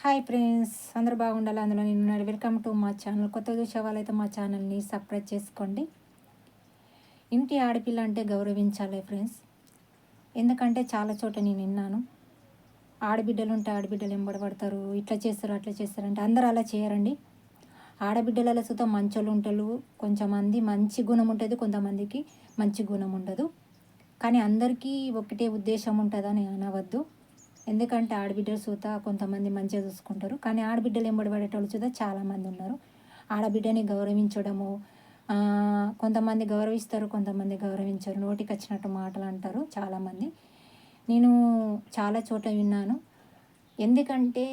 Hi friends అందరూ బాగుండాలి? అందులో నేను వెల్కమ్ టు మా ఛానల్ కొత్త చూసే వాళ్ళైతే మా ఛానల్ని సబ్స్క్రైబ్ చేసుకోండి. ఇంటి ఆడపిల్ల అంటే గౌరవించాలి ఫ్రెండ్స్. ఎందుకంటే చాలా చోట నేను విన్నాను. ఆడబిడ్డలు ఉంటే ఆడబిడ్డలు ఎంబడబడతారు ఇట్లా చేస్తారు అట్లా చేస్తారంటే అందరూ అలా చేయరండి. ఆడబిడ్డల సుత మంచోళ్ళు ఉంటారు కొంతమంది మంచి గుణం ఉంటుంది కొంతమందికి మంచి గుణం ఉండదు. కానీ అందరికీ ఒకటే ఉద్దేశం ఉంటుందని అనవద్దు. ఎందుకంటే ఆడబిడ్డలు చూత కొంతమంది మంచిగా చూసుకుంటారు. కానీ ఆడబిడ్డలు ఎంబడి పడేటోళ్ళు చూత చాలామంది ఉన్నారు. ఆడబిడ్డని గౌరవించడము కొంతమంది గౌరవిస్తారు కొంతమంది గౌరవించరు. నోటికి వచ్చినట్టు మాటలు అంటారు చాలామంది నేను చాలా చోట విన్నాను. ఎందుకంటే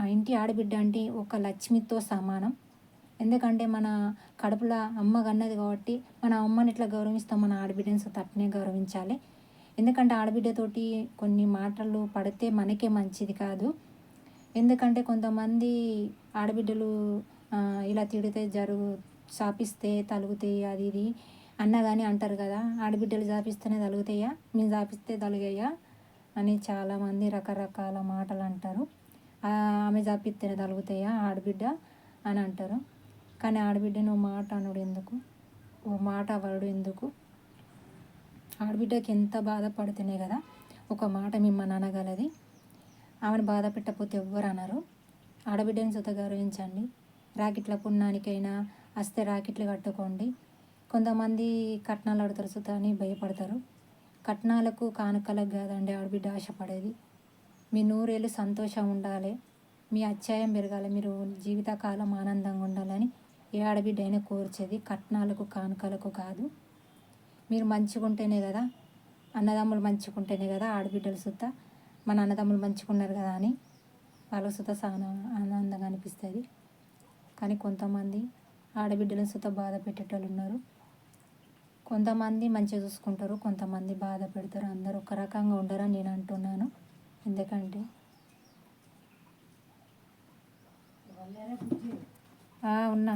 ఆ ఇంటి ఆడబిడ్డ అంటే ఒక లక్ష్మితో సమానం. ఎందుకంటే మన కడుపులో అమ్మ కన్నది కాబట్టి మన అమ్మని ఇట్లా గౌరవిస్తాం? మన ఆడబిడ్డని సో తట్టునే గౌరవించాలి. ఎందుకంటే ఆడబిడ్డతోటి కొన్ని మాటలు పడితే మనకే మంచిది కాదు. ఎందుకంటే కొంతమంది ఆడబిడ్డలు ఇలా తిడితే జరుగు శాపిస్తే తలుగుతాయి అది ఇది అన్న కానీ అంటారు కదా ఆడబిడ్డలు జాపిస్తేనే తలుగుతాయా? మేము జాపిస్తే తలుగయ్యా అని చాలామంది రకరకాల మాటలు అంటారు. ఆమె జాపిస్తేనే తలుగుతాయా ఆడబిడ్డ అని అంటారు. కానీ ఆడబిడ్డ నువ్వు మాట అనుడు ఎందుకు? ఓ మాట వరుడు ఎందుకు? ఆడబిడ్డకి ఎంత బాధపడితేనే కదా ఒక మాట మిమ్మల్ని అనగలది ఆమెను బాధ పెట్టకపోతే ఎవ్వరు అనరు. ఆడబిడ్డని సుత గౌరవించండి. రాకెట్ల పుణ్యానికైనా వస్తే రాకెట్లు కట్టుకోండి. కొంతమంది కట్నాలు ఆడతారు సుత అని భయపడతారు. కట్నాలకు కానుకలకు కాదండి ఆడబిడ్డ ఆశపడేది. మీ నూరేళ్ళు సంతోషం ఉండాలి. మీ అత్యాయం పెరగాలి. మీరు జీవితకాలం ఆనందంగా ఉండాలని ఏ ఆడబిడ్డ అయినా కోర్చేది. కట్నాలకు కానుకలకు కాదు. మీరు మంచిగా ఉంటేనే కదా అన్నదమ్ములు మంచిగా ఉంటేనే కదా ఆడబిడ్డలు సుత మన అన్నదమ్ములు మంచిగా ఉన్నారు కదా అని వాళ్ళ సుత చాలా ఆనందంగా అనిపిస్తుంది. కానీ కొంతమంది ఆడబిడ్డలను సుత బాధ పెట్టేటోళ్ళు ఉన్నారు. కొంతమంది మంచిగా చూసుకుంటారు కొంతమంది బాధ పెడతారు అందరూ ఒక రకంగా ఉండరని నేను అంటున్నాను. ఎందుకంటే ఉన్నా.